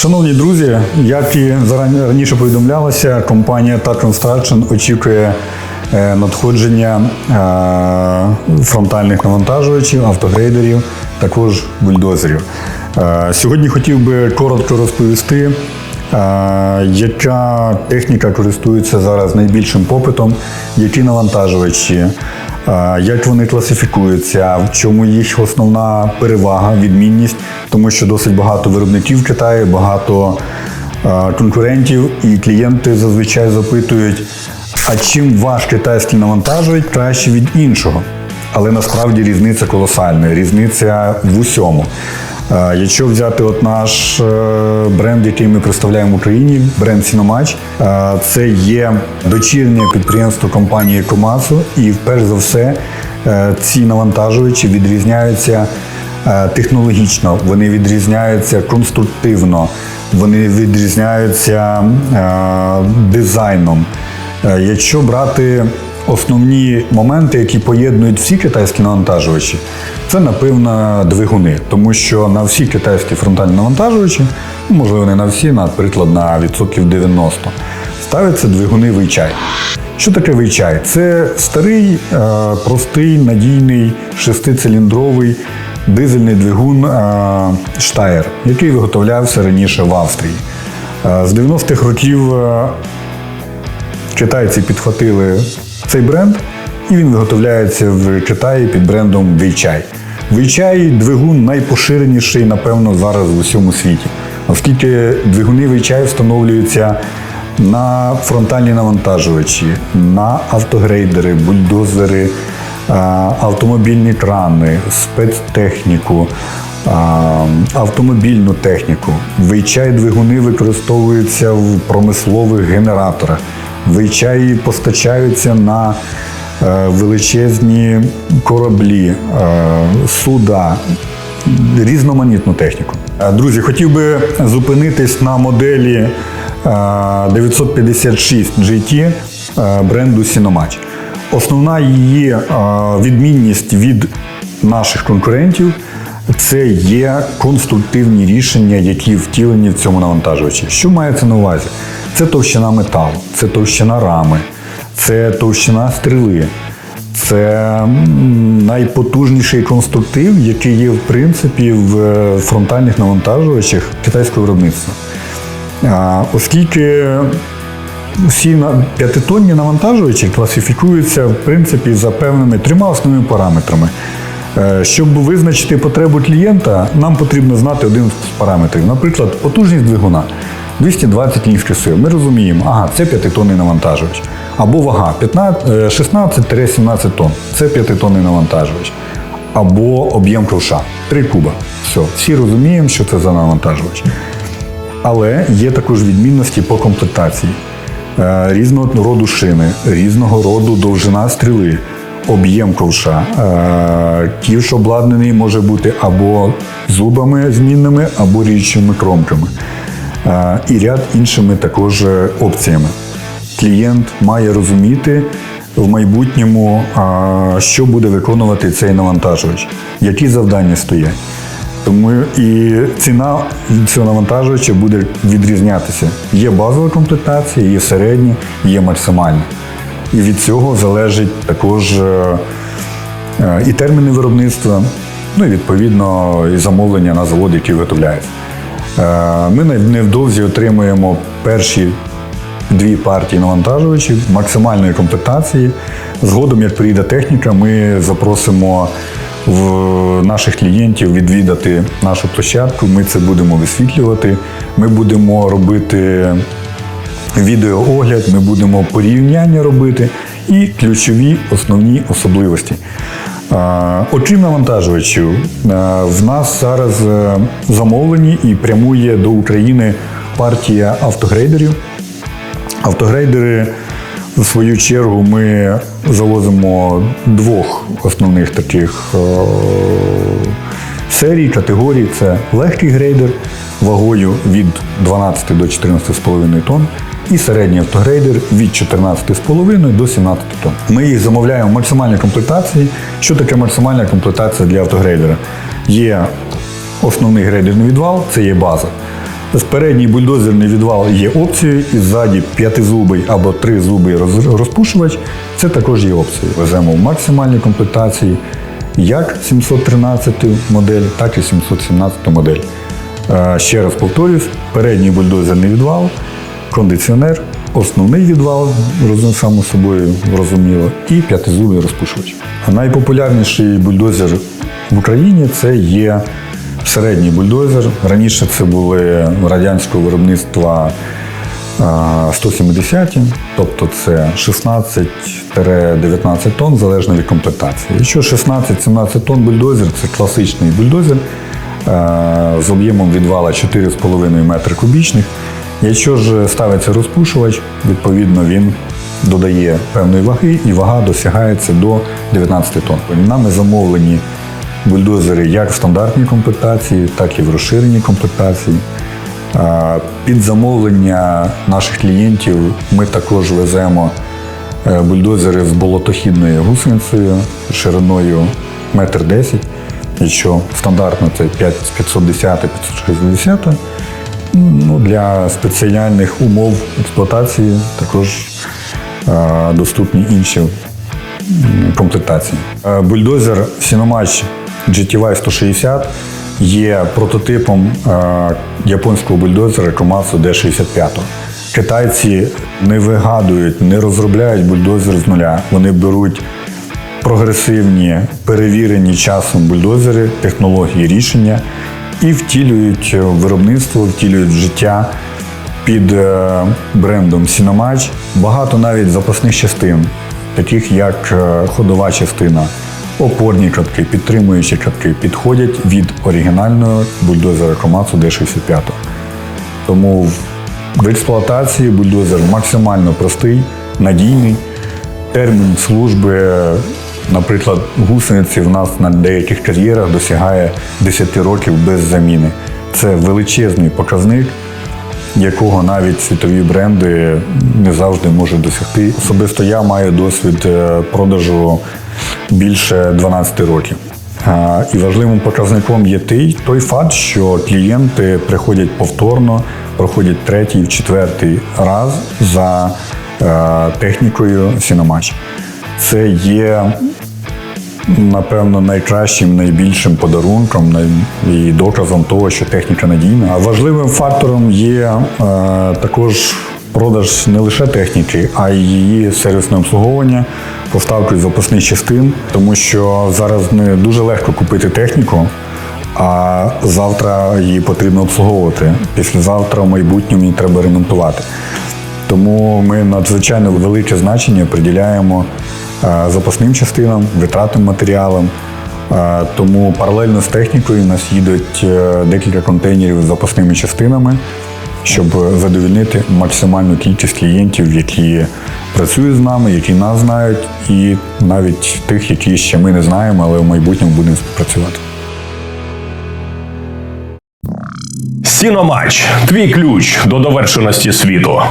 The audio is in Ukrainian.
Шановні друзі, як і раніше повідомлялося, компанія TAT Construction очікує е, надходження е, фронтальних навантажувачів, автогрейдерів, також бульдозерів. Е, Сьогодні хотів би коротко розповісти, яка техніка користується зараз найбільшим попитом, які навантажувачі, як вони класифікуються, в чому їх основна перевага, відмінність, тому що досить багато виробників в Китаї, багато конкурентів, і клієнти зазвичай запитують, а чим ваш китайський навантажувач краще від іншого? Але насправді різниця колосальна, різниця в усьому. Якщо взяти от наш е, бренд, який ми представляємо в Україні, бренд Сіномач, це є дочірнє підприємство компанії Комасу, і перш за все е, ці навантажувачі відрізняються е, технологічно, вони відрізняються конструктивно, вони відрізняються дизайном. Якщо брати основні моменти, які поєднують всі китайські навантажувачі, це напевно двигуни, тому що на всі китайські фронтальні навантажувачі, ну, можливо, не на всі, наприклад, на відсотків 90, ставляться двигуни Weichai. Що таке Weichai? Це старий, е, простий, надійний шестициліндровий дизельний двигун е, Steyr, який виготовлявся раніше в Австрії. Е, З 90-х років китайці підхватили цей бренд, і він виготовляється в Китаї під брендом Weichai. Weichai – двигун найпоширеніший, напевно, зараз в усьому світі, оскільки двигуни Weichai встановлюються на фронтальні навантажувачі, на автогрейдери, бульдозери, автомобільні крани, спецтехніку, автомобільну техніку. Weichai двигуни використовуються в промислових генераторах. Weichai постачаються на е, величезні кораблі, е, суда, різноманітну техніку. Е, Друзі, хотів би зупинитись на моделі е, 956 GT бренду Sinomatch. Основна її відмінність від наших конкурентів це є конструктивні рішення, які втілені в цьому навантажувачі. Що мається на увазі? Це товщина металу, це товщина рами, це товщина стріли, це найпотужніший конструктив, який є в принципі в е, фронтальних навантажувачах китайського виробництва. Оскільки всі п'ятитонні навантажувачі класифікуються в принципі за певними трьома основними параметрами. Е, Щоб визначити потребу клієнта, нам потрібно знати один з параметрів. Наприклад, потужність двигуна 220 кінських сил. Ми розуміємо, ага, це п'ятитонний навантажувач. Або вага 15 е, 16-17 тонн. Це п'ятитонний навантажувач. Або об'єм ковша 3 куба. Все, всі розуміємо, що це за навантажувач. Але є також відмінності по комплектації. Е, Різного роду шини, різного роду довжина стріли, об'єм ковша. Е, Ківш обладнаний може бути або зубами змінними, або річними кромками. І ряд іншими також е, опціями. Клієнт має розуміти в майбутньому, що буде виконувати цей навантажувач, які завдання стоять. Тому і ціна цього навантажувача буде відрізнятися. Є базова комплектація, є середня, є максимальна. І від цього залежить також е, е, і терміни виробництва, ну і відповідно і замовлення на завод, який виготовляється. Е, Ми не- невдовзі отримуємо перші дві партії навантажувачів максимальної комплектації. Згодом, як приїде техніка, ми запросимо в наших клієнтів відвідати нашу площадку. Ми це будемо висвітлювати. Ми будемо робити відеоогляд, ми будемо порівняння робити і ключові основні особливості. Окрім навантажувачів, в нас зараз е, замовлені і прямує до України партія автогрейдерів. Автогрейдери, в свою чергу, ми завозимо двох основних таких е, серій, категорій. Це легкий грейдер вагою від 12 до 14,5 тонн і середній автогрейдер від 14,5 до 17 тонн. Ми їх замовляємо в максимальній комплектації. Що таке максимальна комплектація для автогрейдера? Є основний грейдерний відвал, це є база. Передній бульдозерний відвал є опцією, і ззаді п'ятизубий або тризубий роз- розпушувач це також є опцією. Веземо в максимальній комплектації як 713 модель, так і 717 модель. Е, Ще раз повторюсь, передній бульдозерний відвал, кондиціонер, основний відвал, роз- само собою зрозуміло, і п'ятизубий розпушувач. Найпопулярніший бульдозер в Україні це є середній бульдозер. Раніше це були радянського виробництва а, 170, тобто це 16-19 тонн, залежно від комплектації. Якщо 16-17 тонн бульдозер, це класичний бульдозер з об'ємом відвала 4,5 метри кубічних. Якщо ж ставиться розпушувач, відповідно він додає певної ваги, і вага досягається до 19 тонн. Нами замовлені бульдозери як в стандартній комплектації, так і в розширеній комплектації. Під замовлення наших клієнтів ми також веземо е, бульдозери з болотохідною гусеницею шириною 1,10 м. Якщо стандартно це 510-560, ну, для спеціальних умов експлуатації також доступні інші комплектації. Е, Бульдозер Сіномач GTY 160 є прототипом е, японського бульдозера Komatsu D65. Китайці не вигадують, не розробляють бульдозер з нуля. Вони беруть прогресивні, перевірені часом бульдозери, технології рішення і втілюють в виробництво, втілюють життя під е, брендом Сіномач. Багато навіть запасних частин, таких як е, ходова частина, опорні катки, підтримуючі катки, підходять від оригінального бульдозера Komatsu D65. Тому в експлуатації бульдозер максимально простий, надійний. Термін служби, наприклад, гусениці в нас на деяких кар'єрах досягає 10 років без заміни. Це величезний показник, якого навіть світові бренди не завжди можуть досягти. Особисто я маю досвід е, продажу більше 12 років. І важливим показником є той, той факт, що клієнти приходять повторно, проходять третій, четвертий раз за е, технікою Сіномач. Це є напевно, найкращим, найбільшим подарунком і доказом того, що техніка надійна. Важливим фактором є е, також продаж не лише техніки, а й її сервісне обслуговування, поставкою запасних частин, тому що зараз не дуже легко купити техніку. А завтра її потрібно обслуговувати. Післязавтра в майбутньому її треба ремонтувати. Тому ми надзвичайно велике значення приділяємо запасним частинам, витратним матеріалам. Е, Тому паралельно з технікою у нас їдуть е, декілька контейнерів з запасними частинами, щоб задовільнити максимальну кількість клієнтів, які працюють з нами, які нас знають, і навіть тих, які ще ми не знаємо, але в майбутньому будемо співпрацювати. Сіномач твій ключ до довершеності світу.